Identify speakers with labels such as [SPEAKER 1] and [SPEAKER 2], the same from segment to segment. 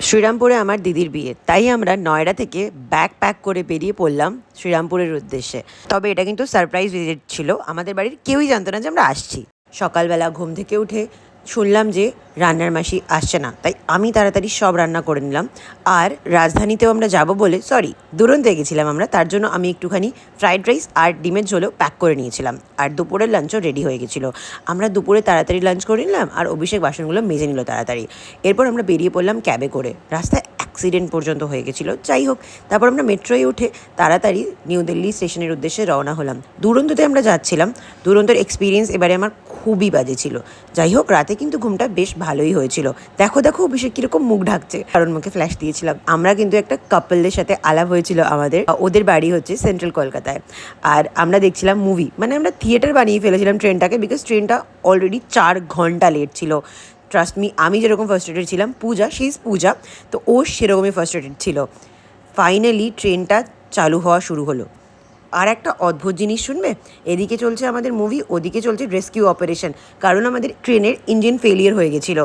[SPEAKER 1] শ্রীরামপুরে আমার দিদির বিয়ে। তাই আমরা নয়ডা থেকে ব্যাগ প্যাক করে বেরিয়ে পড়লাম শ্রীরামপুরের উদ্দেশ্যে। তবে এটা কিন্তু সারপ্রাইজ ভিজিট ছিল। আমাদের বাড়ির কেউই জানতো না যে আমরা আসছি। সকালবেলা ঘুম থেকে উঠে শুনলাম যে রান্নার মাসি আসছে না, তাই আমি তাড়াতাড়ি সব রান্না করে নিলাম। আর রাজধানীতেও আমরা যাব বলে সরি দুরন্তে গেছিলাম আমরা, তার জন্য আমি একটুখানি ফ্রাইড রাইস আর ডিমের ঝোলও প্যাক করে নিয়েছিলাম। আর দুপুরের লাঞ্চও রেডি হয়ে গেছিল। আমরা দুপুরে তাড়াতাড়ি লাঞ্চ করে নিলাম আর অভিষেক বাসনগুলো মেজে নিল তাড়াতাড়ি। এরপর আমরা বেরিয়ে পড়লাম ক্যাবে করে। রাস্তায় অ্যাক্সিডেন্ট পর্যন্ত হয়ে গেছিল, যাই হোক, তারপর আমরা মেট্রোয় উঠে তাড়াতাড়ি নিউ দিল্লি স্টেশনের উদ্দেশ্যে রওনা হলাম। দুরন্ততে আমরা যাচ্ছিলাম। দুরন্তর এক্সপিরিয়েন্স এবারে আমার খুবই বাজে ছিল। যাই হোক, রাতে কিন্তু ঘুমটা বেশ ভালোই হয়েছিল। দেখো দেখো, অভিষেক কীরকম মুখ ঢাকছে। কারণ মুখে ফ্ল্যাশ দিয়েছিলাম। আমরা কিন্তু একটা কাপলদের সাথে আলাপ হয়েছিল আমাদের। ওদের বাড়ি হচ্ছে সেন্ট্রাল কলকাতায়। আর আমরা দেখছিলাম মুভি মানে আমরা থিয়েটার বানিয়ে ফেলেছিলাম ট্রেনটাকে বিকজ ট্রেনটা অলরেডি চার ঘণ্টা লেট ছিল। ট্রাস্ট মি আমি যেরকম ফার্স্ট্রেটেড ছিলাম, পূজা শি ইজ পূজা। তো ও সেরকমই ফার্স্ট্রেটেড ছিল। ফাইনালি ট্রেনটা চালু হওয়া শুরু হলো। আর একটা অদ্ভুত জিনিস শুনবে? এদিকে চলছে আমাদের মুভি ওদিকে চলছে রেস্কিউ অপারেশন কারণ আমাদের ট্রেনের ইঞ্জিন ফেলিয়ার হয়ে গেছিল।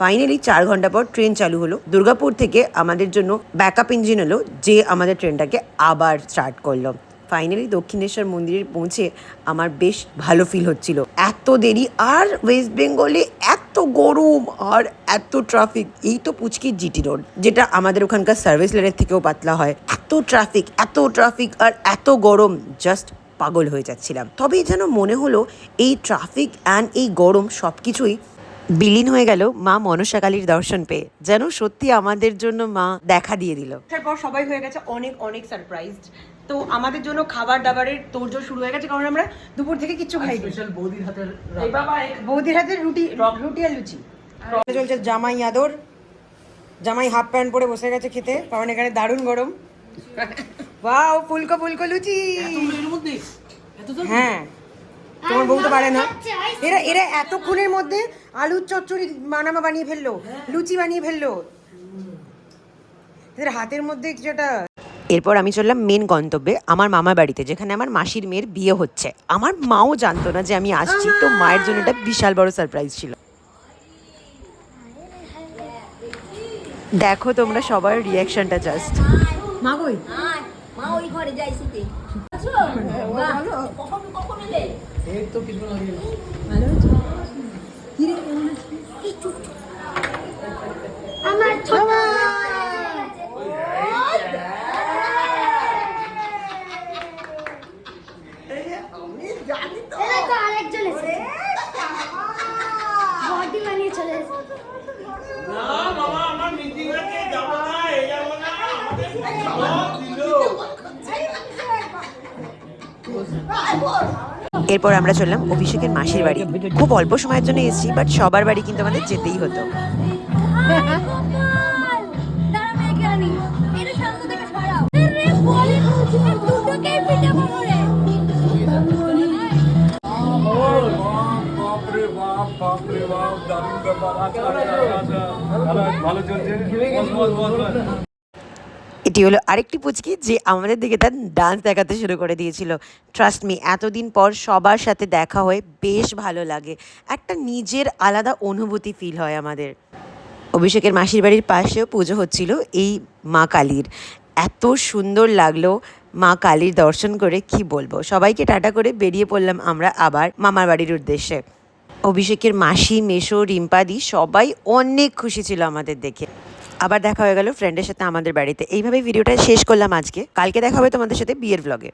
[SPEAKER 1] ফাইনালি চার ঘণ্টা পর ট্রেন চালু হলো। দুর্গাপুর থেকে আমাদের জন্য ব্যাকআপ ইঞ্জিন এলো, যে আমাদের ট্রেনটাকে আবার স্টার্ট করল। ফাইনালি দক্ষিণেশ্বর মন্দিরে পৌঁছে আমার বেশ ভালো ফিল হচ্ছিল। এত দেরি, আর ওয়েস্ট বেঙ্গলে এত গরম, আর এত ট্রাফিক এই তো পুচকির জিটি রোড যেটা আমাদের ওখানকার সার্ভিস লেনের থেকেও পাতলা হয়। এত ট্রাফিক এত ট্রাফিক আর এত গরম জাস্ট পাগল হয়ে যাচ্ছিলাম। তবে যেন মনে হলো এই ট্রাফিক অ্যান্ড এই গরম সব কিছুই বিলীন হয়ে গেল মা মনসা কালীর দর্শন পেয়ে। যেন সত্যি আমাদের জন্য মা দেখা দিয়ে দিল।
[SPEAKER 2] তারপর সবাই হয়ে গেছে অনেক অনেক সারপ্রাইজড তো আমাদের জন্য খাবার দাবারের তোড়জোড় শুরু হয়ে গেছে কারণ আমরা দুপুর থেকে কিচ্ছু খাই
[SPEAKER 3] স্পেশাল বৌদির হাতের
[SPEAKER 2] বৌদির হাতে রুটি রুটি আর লুচি। চলছে জামাই আদর। জামাই হাফ প্যান্ট পরে বসে গেছে খেতে কারণ এখানে দারুণ গরম। ওয়াও ফুলকো ফুলকো লুচি। হ্যাঁ। তোমার বউ তো পারে না। এরা এরা এতক্ষণের মধ্যে আলুর চচ্চড়ি বানামা বানিয়ে ফেলল লুচি বানিয়ে ফেলল। এদের হাতের মধ্যে কিছু একটা
[SPEAKER 1] এরপর আমি চললাম মেন গন্তব্যে আমার মামার বাড়িতে যেখানে আমার মাসির মেয়ের বিয়ে হচ্ছে। আমার মাও জানতো না যে আমি আসছি তো মায়ের জন্য এটা বিশাল বড় সারপ্রাইজ ছিল। দেখো তোমরা সবার রিয়াকশনটা জাস্ট
[SPEAKER 2] মা কই?
[SPEAKER 4] মা ওই ঘরে যাই শুতে। আছো? বাহ, কখন কখন এলে?
[SPEAKER 3] এই তো কিছু লাগে
[SPEAKER 4] আমার ছোট এরা তো আরেকজন এসেছে। বডি বানিয়ে চলে এসেছে।
[SPEAKER 1] এরপর আমরা চললাম অভিষেকের মাসির বাড়ি। খুব অল্প সময়ের জন্য এসেছি বাট সবার বাড়ি কিন্তু আমাদের যেতেই হতো।
[SPEAKER 5] ভালো চলছে।
[SPEAKER 1] এটি হলো আরেকটি পুচকি যে আমাদের দিকে তার ডান্স দেখাতে শুরু করে দিয়েছিল। ট্রাস্ট মি এতদিন পর সবার সাথে দেখা হয়ে বেশ ভালো লাগে। একটা নিজের আলাদা অনুভূতি ফিল হয় আমাদের। অভিষেকের মাসির বাড়ির পাশেও পুজো হচ্ছিল এই মা কালীর। এত সুন্দর লাগল মা কালীর দর্শন করে, কি বলব? সবাইকে টাটা করে বেরিয়ে পড়লাম আমরা আবার মামার বাড়ির উদ্দেশ্যে। অভিষেকের মাসি, মেশো, রিম্পাদি সবাই অনেক খুশি ছিল আমাদের দেখে। আবার দেখা হয়ে গেল ফ্রেন্ডের সাথে আমাদের বাড়িতে। এইভাবে ভিডিওটা শেষ করলাম আজকে। কালকে দেখা হবে তোমাদের সাথে বিয়ের ব্লগে